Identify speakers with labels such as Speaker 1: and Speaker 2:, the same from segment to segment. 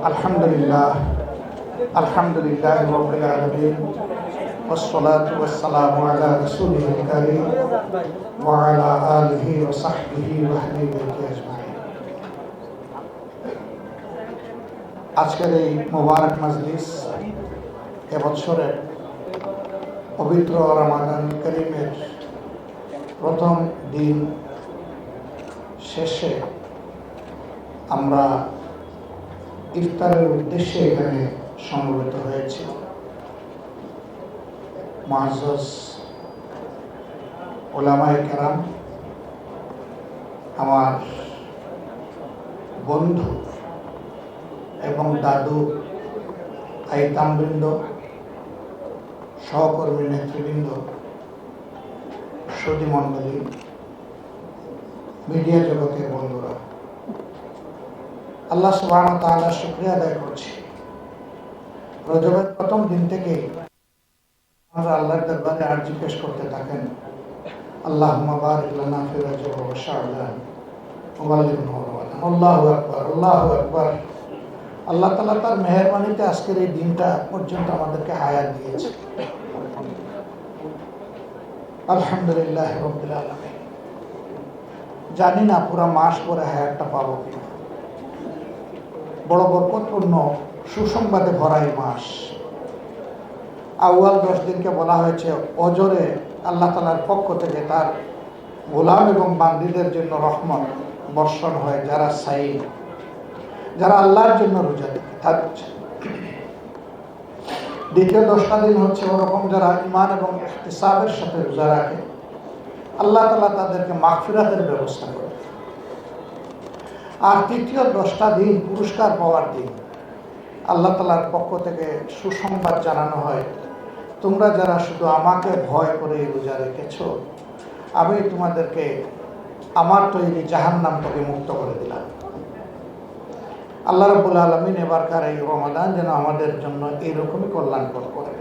Speaker 1: الحمد لله الحمد لله رب العالمين والصلاة والسلام على رسوله الكريم وعلى آله وصحبه وأهل بيته أجمعين আজকের এই মোবারক মজলিস এবছরের পবিত্র রমাদান করিমের প্রথম দিন শেষে আমরা ইফতারের উদ্দেশ্যে এখানে সমবেত হয়েছি। কেরাম, আমার বন্ধু এবং দাদু, আইতামবৃন্দ, সহকর্মী নেতৃবৃন্দ সুদী মণ্ডলী, মিডিয়া জগতের বন্ধুরা। আল্লাহ সুবাহ তাআলা শুক্রিয়া আদায় করছি। রজবের প্রথম দিন থেকে আমরা আল্লাহর দরবারে আর্জি পেশ করতে থাকেন। আল্লাহ বারিক লানা ফি আল্লাহু তাআলা তার মেহেরবানিতে আজকের এই দিনটা পর্যন্ত আমাদেরকে হায়াত দিয়েছে। আলহামদুলিল্লাহ আলামিন। জানি না পুরো মাস পরে হায়াতটা পাবো কিনা। বরকতপূর্ণ সুসংবাদে ভরা এই মাস। আউয়াল দশ দিনকে বলা হয়েছে, অজরে আল্লাহ তালার পক্ষ থেকে তার গোলাম এবং বান্দিদের জন্য রহমত বর্ষণ হয়, যারা সাই যারা আল্লাহর জন্য রোজা থাকছে দ্বিতীয় দশটা দিন হচ্ছে ওরকম যারা ইমান এবং ইহতিসাবের সাথে রোজা রাখে, আল্লাহ তালা তাদেরকে মাগফিরাতের ব্যবস্থা করে। আর তৃতীয় দশটা দিন পুরস্কার পাওয়ার দিন। আল্লাহ তালার পক্ষ থেকে সুসংবাদ জানানো হয়, তোমরা যারা শুধু আমাকে ভয় করে রোজা রেখেছ, আমি তোমাদেরকে আমার তৈরি জাহান্নাম থেকে মুক্ত করে দিলাম। আল্লাহ রবুল আলমিন এবারকার এই রমাদান যেন আমাদের জন্য এইরকমই কল্যাণকর করে।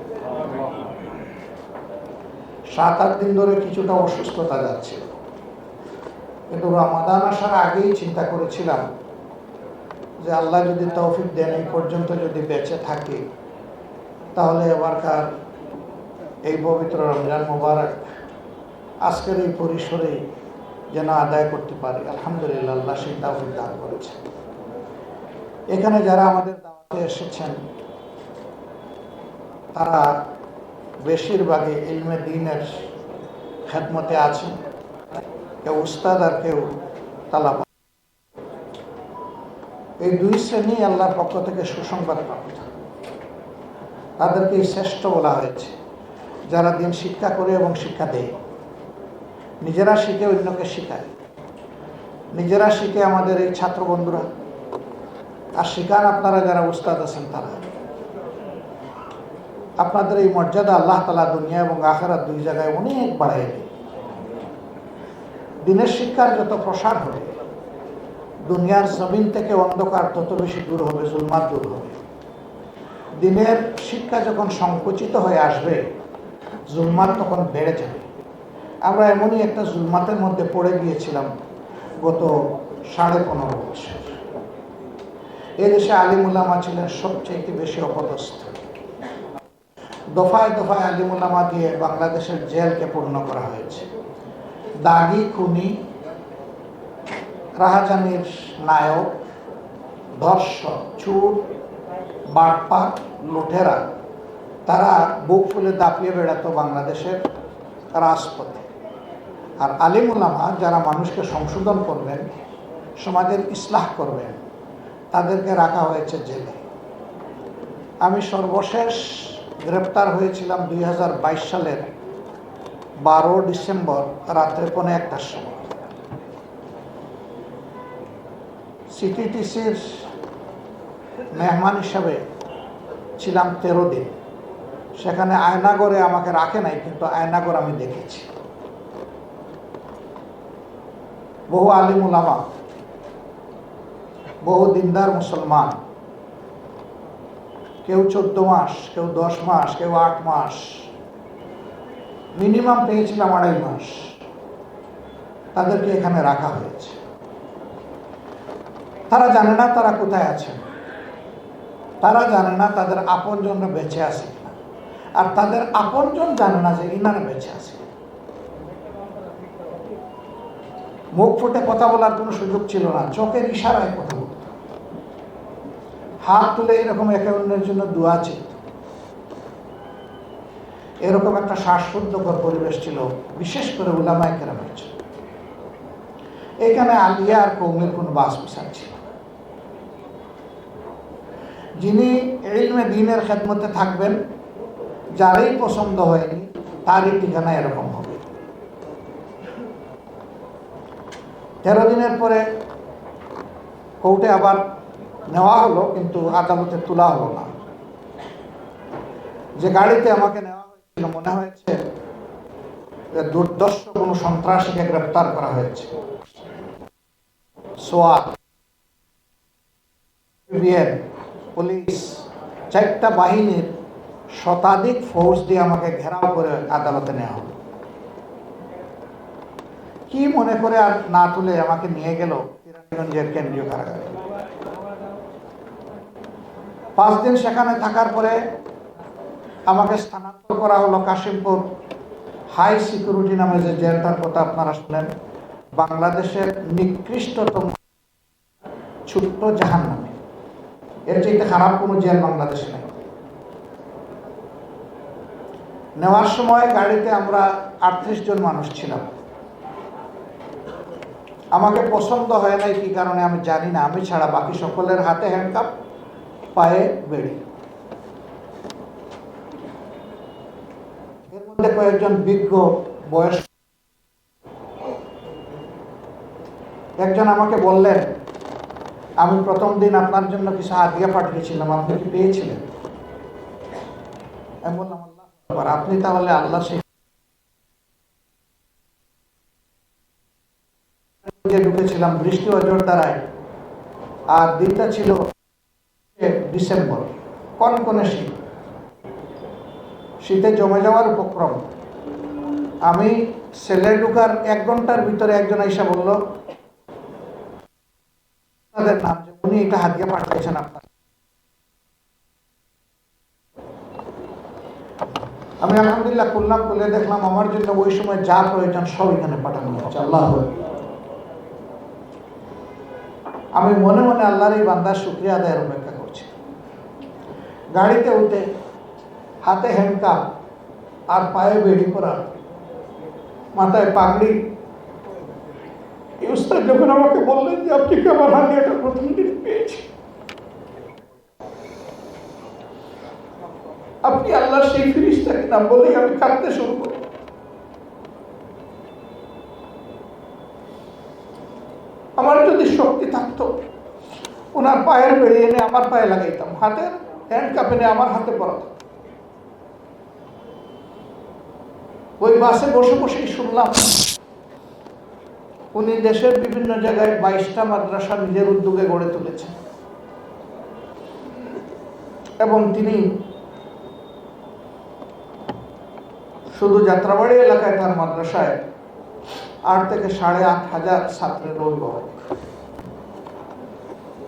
Speaker 1: সাত, আট দিন ধরে কিছুটা অসুস্থতা যাচ্ছে। কিন্তু রমাদান আসার আগেই চিন্তা করেছিলাম যে আল্লাহ যদি তৌফিক দেন এই পর্যন্ত যদি বেঁচে থাকি, তাহলে এবারকার এই পবিত্র রমজান মোবারক আজকের এই পরিসরে যেন আদায় করতে পারি। আলহামদুলিল্লাহ, আল্লাহ সেই তৌফিক দান করেছে। এখানে যারা আমাদের দাওয়াতে এসেছেন, তারা বেশিরভাগই ইলমে দিনের খেদমতে আছেন। কেউ উস্তাদ আর কেউ তালাব এই দুই শ্রেণি আল্লাহর পক্ষ থেকে সুসংবাদ প্রাপ্ত তাদেরকে শ্রেষ্ঠ বলা হয়েছে, যারা দিন শিক্ষা করে এবং শিক্ষা দেয়। নিজেরা শিখে অন্যকে শিখায়। নিজেরা শিখে আমাদের এই ছাত্র বন্ধুরা। আর শিখান আপনারা যারা উস্তাদ আছেন তারা। আপনাদের এই মর্যাদা আল্লাহ তালা দুনিয়া এবং আখেরা দুই জায়গায় অনেক বাড়াই দেয়। দিনের শিক্ষার যত প্রসার হবে, দুনিয়ার জমিন থেকে অন্ধকার তত বেশি দূর হবে জুলমাত দূর হবে। দিনের শিক্ষা যখন সংকুচিত হয়ে আসবে জুলমাত তখন বেড়ে যাবে। আমরা এমনই একটা জুলমাতের মধ্যে পড়ে গিয়েছিলাম গত সাড়ে পনেরো বছর। এদেশে আলিমুল্লামা ছিলেন সবচেয়ে বেশি অপদস্থ। দফায় দফায় আলিমুল্লামা দিয়ে বাংলাদেশের জেলকে পূর্ণ করা হয়েছে। দাগি, খুনি, রাহাজানির নায়ক, ধর্ষক, চুর, বাটপা লুঠেরা তারা বুক ফুলে দাপিয়ে বেড়াতো বাংলাদেশের রাজপথে। আর আলিমুল্লামা যারা মানুষকে সংশোধন করবেন, সমাজের ইসলাহ করবেন, তাদেরকে রাখা হয়েছে জেলে। আমি সর্বশেষ গ্রেপ্তার হয়েছিলাম দুই হাজার বাইশ সালের বারো ডিসেম্বর, রাত্রে পৌনে একটার সময়। সিটিটিসির মেহমান হিসাবে ছিলাম তেরো দিন। সেখানে আয়নাগরে আমাকে রাখে নাই, কিন্তু আয়নাগর আমি দেখেছি। বহু আলিমুলামা বহু দিনদার মুসলমান। কেউ চোদ্দ মাস, কেউ দশ মাস, কেউ আট মাস মিনিমাম পেয়েছিলাম আড়াই মাস। তাদেরকে এখানে রাখা হয়েছে। তারা জানে না তারা কোথায় আছেন। তারা জানে না তাদের আপনজনরা বেঁচে আছে আর তাদের আপনজন জানে না যে ইনারা বেঁচে আছে। মুখ ফুটে কথা বলার কোনো সুযোগ ছিল না। চোখের ইশারায় কথা বলত হাত তুলে এরকম একে অন্যের জন্য দোয়া ছিল এরকম একটা শ্বাসরুদ্ধকর পরিবেশ ছিল, বিশেষ করে উলামায় কেরামের ছিল এখানে আলিয়া আর কৌমের কোনো বাস বিসার ছিল যিনি এলমে দিনের খেদমতে থাকবেন, যারই পছন্দ হয়নি, তারই ঠিকানা এরকম হবে। তেরো দিনের পরে কোর্টে আবার নেওয়া হলো, কিন্তু আদালতে তোলা হলো না। যে গাড়িতে আমাকে মনে হয়েছে কোনো সন্ত্রাসীকে গ্রেপ্তার করা হয়েছে। পুলিশ, চারটা বাহিনীর শতাধিক ফোর্স দিয়ে আমাকে ঘেরাও করে আদালতে নেওয়া হলো। কি মনে করে আর না তুলে আমাকে নিয়ে গেল কিরানীগঞ্জের কেন্দ্রীয় কারাগারে? পাঁচ দিন সেখানে থাকার পরে আমাকে স্থানান্তর করা হলো কাশিমপুর হাই সিকিউরিটি নামে যে জেলটার কথা আপনারা শুনেন, বাংলাদেশের নিকৃষ্টতম ছোট্ট জাহান নামে এর চাইতে খারাপ কোনো জেল বাংলাদেশে নেই। নেওয়ার সময় গাড়িতে আমরা আটত্রিশ জন মানুষ ছিলাম। আমাকে পছন্দ হয় নাই কি কারণে আমি জানি না, আমি ছাড়া বাকি সকলের হাতে হ্যান্ডকাপ পায়ে বেড়ি এর মধ্যে কয়েকজন বিজ্ঞ বয়স একজন আমাকে বললেন, আমি প্রথম দিন আপনার জন্য কিছু হাদিয়া পাঠিয়েছিলাম, আপনি কি পেয়েছিলেন? আমি বললাম, আল্লাহ আপনি তাহলে আল্লাহ ঢুকেছিলাম বৃষ্টি অজর দ্বারায়, আর দিনটা ছিল ডিসেম্বর, কনকনে শীত। শীতে জমে যাওয়ার উপক্রম। আমি সেলে ঢুকার এক ঘণ্টার ভিতরে একজন এসে বলল উনি এটা হাতিয়ে পাঠিয়েছেন আপনার আমি আলহামদুলিল্লাহ করলাম খুলে দেখলাম আমার জন্য ওই সময় যা প্রয়োজন সব এখানে পাঠানো হচ্ছে আল্লাহ আমি মনে মনে আল্লাহর এই বান্দার শুক্রিয়া আদায়ের অপেক্ষা করছি। গাড়িতে উঠে হাতে হ্যান্ডকাপ আর পায়ে বেড়ি করা মাথায় পাগড়ি। এই উস্তাদ যখন আমাকে বললেন যে, আপনি কি আমার হাতে একটা প্রথম দিন পেয়েছি আপনি আল্লাহর সেই ফিরিস্তাকে না বলেই আমি কাঁদতে শুরু করি। আমার যদি শক্তি থাকতো, ওনার পায়ের বেড়ে এনে আমার পায়ে লাগাইতাম, হাতের হ্যান্ড কাপ এনে আমার হাতে পড়াতাম ওই বাসে বসে বসেই শুনলাম। উনি দেশের বিভিন্ন জায়গায় বাইশটা মাদ্রাসা নিজের উদ্যোগে গড়ে তুলেছেন। এবং তিনি শুধু যাত্রাবাড়ি এলাকায় তার মাদ্রাসায় আট থেকে সাড়ে আট হাজার ছাত্রের অভিভাবক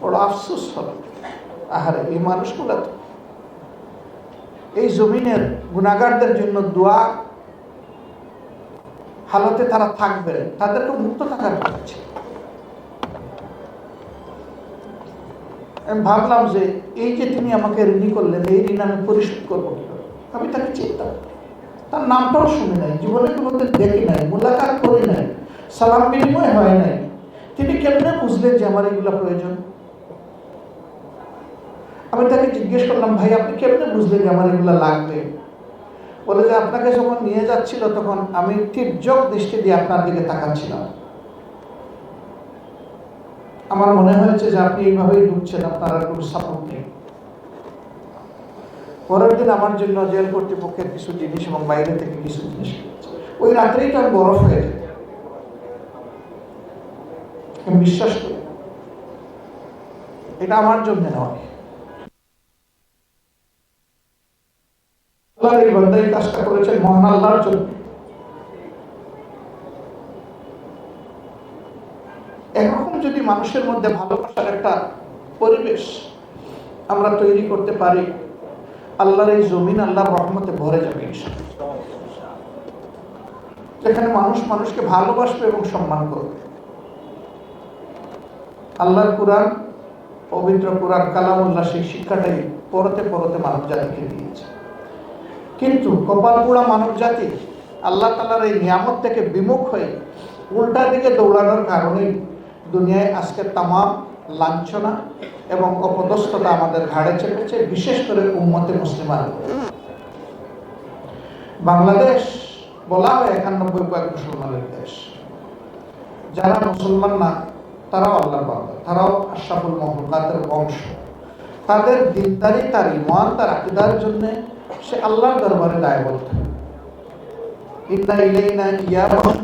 Speaker 1: বড় আফসোস হলো, আহারে, এই মানুষগুলো এই জমিনের গুণাগারদের জন্য দোয়া হালতে তারা থাকবে, তাদেরকে মুক্ত থাকার কথা ছিল আমি ভাবলাম যে এই যে তিনি আমাকে ঋণী করলেন, এই ঋণ আমি পরিশোধ করব আমি তাকে চিন্তা তার নামটাও শুনি নাই জীবনে কোনোদিন দেখি নাই মোলাকাত করি নাই, সালাম বিনিময় হয় নাই। তিনি কেমনে বুঝলেন যে আমার এগুলো প্রয়োজন? আমি তাকে জিজ্ঞেস করলাম, ভাই, আপনি কেমনে বুঝলেন যে আমার এগুলো লাগবে? বলে যে আপনাকে যখন নিয়ে যাচ্ছিল তখন আমি তীর্যক দৃষ্টি দিয়ে আপনার দিকে তাকাচ্ছিলাম। আমার মনে হয়েছে যে আপনি এইভাবেই ঢুকছেন, আপনার আর কোনো সাপোর্ট নেই। পরের দিন আমার জন্য জেল কর্তৃপক্ষের কিছু জিনিস এবং বাইরে থেকে কিছু জিনিস ওই রাত্রেই তো আমি বরফ হয়ে যেত বিশ্বাস করি এটা আমার জন্য নয়। আল্লাহর এই কাজটা করেছেন মহান আল্লাহর জন্য। একরকম যদি মানুষের মধ্যে ভালোবাসার একটা পরিবেশ আমরা তৈরি করতে পারি, আল্লাহর এই জমিন আল্লাহর রহমতে ভরে যাবে যেখানে মানুষ মানুষকে ভালোবাসবে এবং সম্মান করবে। আল্লাহর কোরআন, পবিত্র কোরআন, কালামুল্লাহ সেই শিক্ষাটাই পরতে পরতে মানব জাতিকে দিয়েছে। কিন্তু কপাল পোড়া মানব জাতি আল্লাহ তালার এই নিয়ামত থেকে বিমুখ হয়ে উল্টা দিকে দৌড়ানোর কারণেই দুনিয়ায় আজকে তামাম লাঞ্ছনা এবং অপদস্থতা আমাদের ঘাড়ে চেপেছে, বিশেষ করে উম্মতে মুসলিমান বাংলাদেশ বলা হয় একানব্বই কয়েক মুসলমানের দেশ। যারা মুসলমান না, তারাও আল্লাহর বান্দা, তারাও আশরাফুল মহলকাতের বংশ। তাদের দিনদারি, তার ইমান তার আকিদার জন্য সে আল্লাহর দরবারে দায়বদ্ধ। ইন্না ইলাইনা ইয়াবাহুম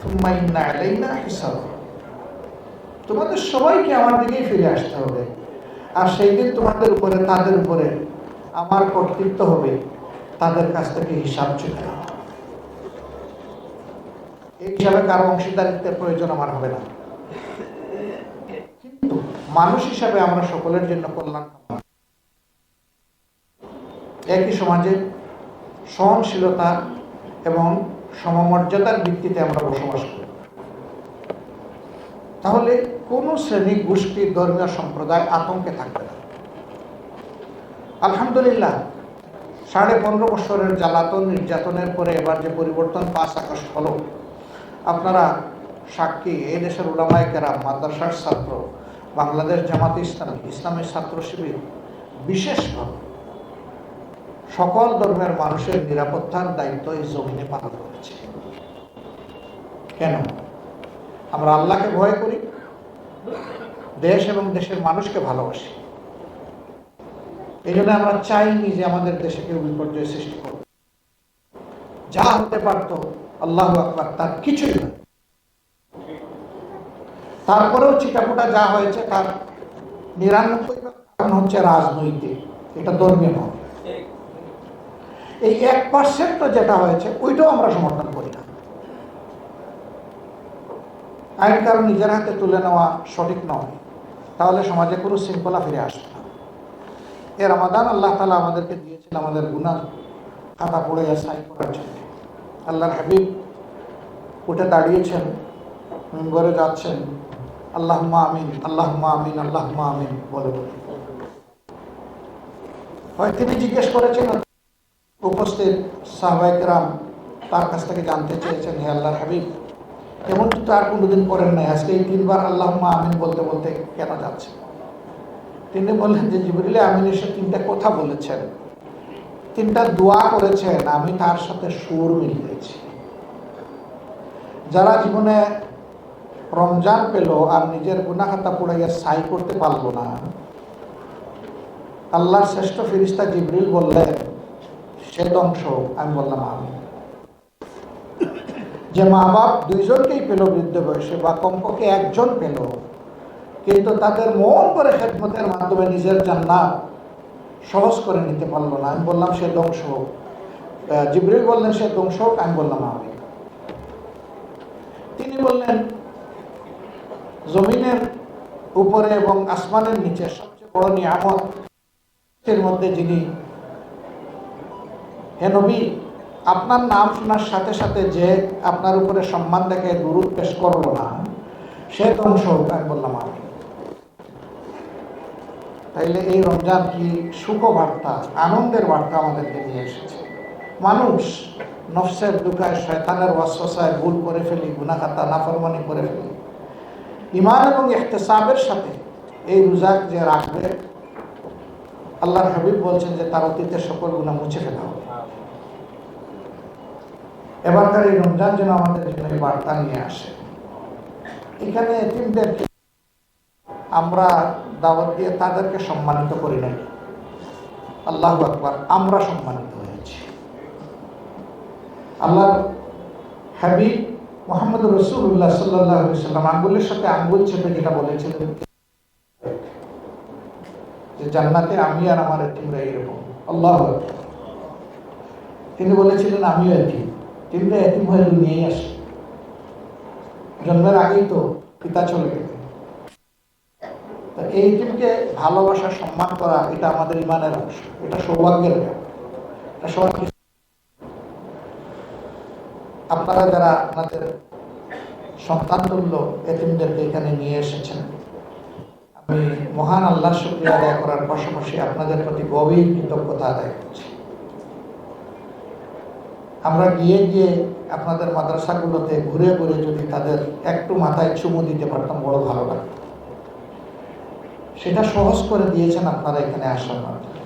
Speaker 1: সুম্মা ইন্না আলাইনা হিসাবাহুম তোমাদের সবাইকে আমার দিকেই ফিরে আসতে হবে। আর সেই দিন তোমাদের উপরে, তাদের উপরে আমার কর্তৃত্ব হবে। তাদের কাছ থেকে হিসাব নেওয়া। এই হিসাবে কারও অংশীদারিত্বের প্রয়োজন আমার হবে না। কিন্তু মানুষ হিসাবে আমরা সকলের জন্য কল্যাণ। একই সমাজে সহনশীলতা এবং সমমর্যাদার ভিত্তিতে আমরা বসবাস করি। তাহলে কোনো শ্রেণি গোষ্ঠী ধর্মীয় সম্প্রদায় আতঙ্কে থাকবে না। আলহামদুলিল্লাহ, সাড়ে পনেরো বছরের জ্বালাতন নির্যাতনের পরে এবার যে পরিবর্তন পাঁচ আকাশ হলো, আপনারা সাক্ষী এই দেশের উলামায় কেরাম, মাদ্রাসার ছাত্র, বাংলাদেশ জামাত ইসলামী, ইসলামের ছাত্র শিবির, বিশেষভাবে সকল ধর্মের মানুষের নিরাপত্তার দায়িত্ব এই জমিনে পালন করেছে। কেন? আমরা আল্লাহকে ভয় করি, দেশ এবং দেশের মানুষকে ভালোবাসি। এই জন্য আমরা চাইনি যে আমাদের দেশে কেউ বিপর্যয় সৃষ্টি করবে যা হতে পারত, আল্লাহ আকবার, তার কিছুই নয়। তারপরেও চিটাপোটা যা হয়েছে, তার নিরানব্বই হচ্ছে রাজনৈতিক। এটা ধর্মীয় নয় এই এক পার্সেন্ট যেটা হয়েছে, ওইটাও আমরা সমর্থন করি না। আইন কারণ নিজের হাতে তুলে নেওয়া সঠিক নয়। তাহলে সমাজে কোনো শৃঙ্খলা ফিরে আসবে না। এর রমাদান আল্লাহ তালা আমাদেরকে দিয়েছেন আমাদের গুনার খাতা পড়ে সাই করার জন্য। আল্লাহর হাবিব উঠে দাঁড়িয়েছেন মেম্বরে যাচ্ছেন। আল্লাহ মা আমিন আল্লাহ মা আমিন আল্লাহ মা আমিন বলে বলে। হয় তিনি জিজ্ঞেস করেছেন উপস্থিত সাহবাইকরাম তার কাছ থেকে জানতে চেয়েছেন, হে আল্লাহর হাবিব এমন তো আর কোনোদিন করেন নাই। আজকে এই তিনবার আল্লাহ আমিন বলতে বলতে কেন যাচ্ছে? তিনি বললেন যে জিবরিলে আমিন এসে তিনটা কথা বলেছেন। তিনটা দোয়া করেছেন। আমি তার সাথে সুর মিলিয়েছি। যারা জীবনে রমজান পেল আর নিজের গুনাখাতা পুড়াইয়া সাই করতে পারল না, আল্লাহর শ্রেষ্ঠ ফিরিস্তা জিবরিল বললেন সে ধ্বংস আমি বললাম আমি। যে মা বাপ দুইজনকেই পেল বৃদ্ধ বয়সে বা কমপক্ষে একজন পেল, কিন্তু তাদের মন করে খেদমতের মাধ্যমে নিজের জান্নাত সহজ করে নিতে পারল না। আমি বললাম, সে ধ্বংস হোক। জিবরিল বললেন, সে ধ্বংস হোক। আমি বললাম আমি তিনি বললেন, জমিনের উপরে এবং আসমানের নিচে সবচেয়ে বড় নিয়ামত এর মধ্যে যিনি হে নবী, আপনার নাম শোনার সাথে সাথে যে আপনার উপরে সম্মান দেখে দুরুদ পেশ করব না, সে ধ্বংস হোক আমি বললাম, আমি। তাইলে এই রমজান কি সুখ বার্তা আনন্দের বার্তা আমাদেরকে নিয়ে এসেছে? মানুষ নফসের দুঃখায়, শয়তানের ওয়াসওয়াসায় ভুল করে ফেলি গুনাখাতা নাফরমানি করে ফেলি। ইমান এবং ইহতেসাবের সাথে এই রোজাক যে রাখবে, আল্লাহর হাবিব বলছেন যে তার অতীতের সকল গুণা মুছে ফেলা হবে। এবারকার এই রমজান যেন আমাদের এই বার্তা নিয়ে আসে। এখানে এতিমদেরকে আমরা দাওয়াত দিয়ে তাদেরকে সম্মানিত করি নাই। আল্লাহ আকবর, আমরা সম্মানিত হয়েছি। আল্লাহ হাবিব মোহাম্মদ রসুল্লাহ সাল্লাহ সাল্লাম আঙ্গুলের সাথে আঙ্গুল চেপে যেটা বলেছিলেন, যে জান্নাতে আমি আর আমার এতিমরা এরকম। আল্লাহ তিনি বলেছিলেন, আমিও এতিম তিনটা এতিম হয়ে দুনিয়ায় আসে। জন্মের আগেই তো পিতা চলে গেলেন তা এই টিমকে ভালোবাসা, সম্মান করা, এটা আমাদের ইমানের অংশ। এটা সৌভাগ্যের আপনারা যারা আপনাদের সন্তান তুল্য এতিমদেরকে এখানে নিয়ে এসেছেন, আমি মহান আল্লাহ শুক্রিয়া আদায় করার পাশাপাশি আপনাদের প্রতি গভীর কৃতজ্ঞতা আদায় করছি। আমরা গিয়ে গিয়ে আপনাদের মাদ্রাসাগুলোতে ঘুরে ঘুরে যদি তাদের একটু মাথায় চুমু দিতে পারতাম, বড় ভালো লাগতো। সেটা সহজ করে দিয়েছেন আপনারা এখানে আসার মাধ্যমে।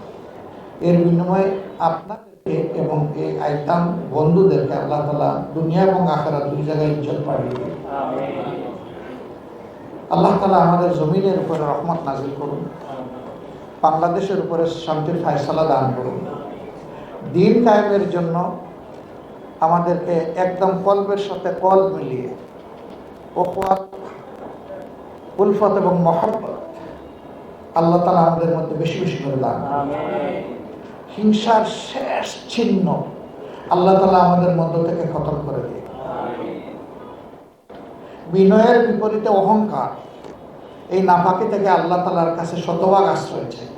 Speaker 1: এর বিনিময়ে আপনাদেরকে এবং এই আইতাম বন্ধুদেরকে আল্লাহ তালা দুনিয়া এবং আখারা দুই জায়গায় ইজ্জত পাঠিয়ে দিন। আল্লাহ তালা আমাদের জমিনের উপরে রহমত নাজিল করুন। বাংলাদেশের উপরে শান্তির ফায়সালা দান করুন। দিন কায়েমের জন্য আমাদেরকে একদম কল্পের সাথে কল মিলিয়ে ওপত উলফত এবং মহব্বত আল্লাহ তালা আমাদের মধ্যে বেশি বেশি করে দান হিংসার শেষ চিহ্ন আল্লাহ তালা আমাদের মধ্য থেকে খতম করে দিয়ে বিনয়ের বিপরীতে অহংকার এই নাফাকি থেকে আল্লাহ তালার কাছে শতভাগ আশ্রয় চাই।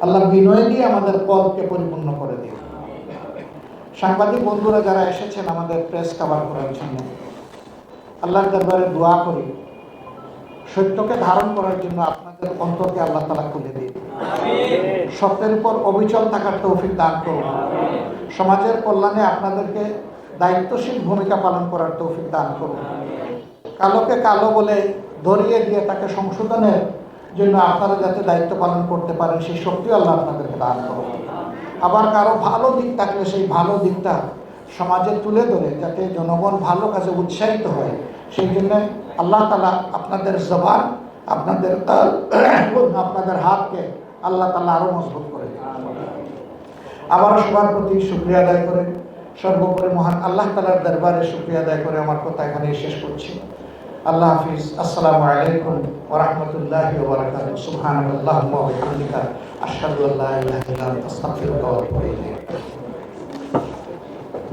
Speaker 1: আল্লাহ বিনয় দিয়ে আমাদের পদকে পরিপূর্ণ করে দিন সাংবাদিক বন্ধুরা যারা এসেছেন আমাদের প্রেস কাভার করার জন্য আল্লাহর দরবারে দোয়া করি সত্যকে ধারণ করার জন্য আপনাদের অন্তরকে আল্লাহ তালা খুলে দিন। সত্যের উপর অবিচল থাকার তৌফিক দান করুন। সমাজের কল্যাণে আপনাদেরকে দায়িত্বশীল ভূমিকা পালন করার তৌফিক দান করুন। কালোকে কালো বলে ধরিয়ে দিয়ে তাকে সংশোধনের জন্য আপনারা যাতে দায়িত্ব পালন করতে পারেন সেই শক্তি আল্লাহ আপনাদেরকে দান করুন। আবার কারও ভালো দিক থাকলে সেই ভালো দিকটা সমাজে তুলে ধরে যাতে জনগণ ভালো কাজে উৎসাহিত হয়। সেই জন্য আল্লাহ তালা আপনাদের জবান, আপনাদের আপনাদের হাতকে আল্লাহ তালা আরও মজবুত করে আবার সবার প্রতি শুক্রিয়া আদায় করে, সর্বোপরি মহান আল্লাহ তালার দরবারে শুক্রিয়া আদায় করে আমার কথা এখানে শেষ করছি। আল্লাহ হাফিজ আসসালামু আলাইকুম ওয়া রাহমাতুল্লাহি ওয়া বারাকাতুহু সুবহানাল্লাহি ওয়া বিহামদিহি আশহাদু আল্লা ইলাহা ইল্লা আনতা আস্তাগফিরুকা ওয়া আতুবু ইলাইক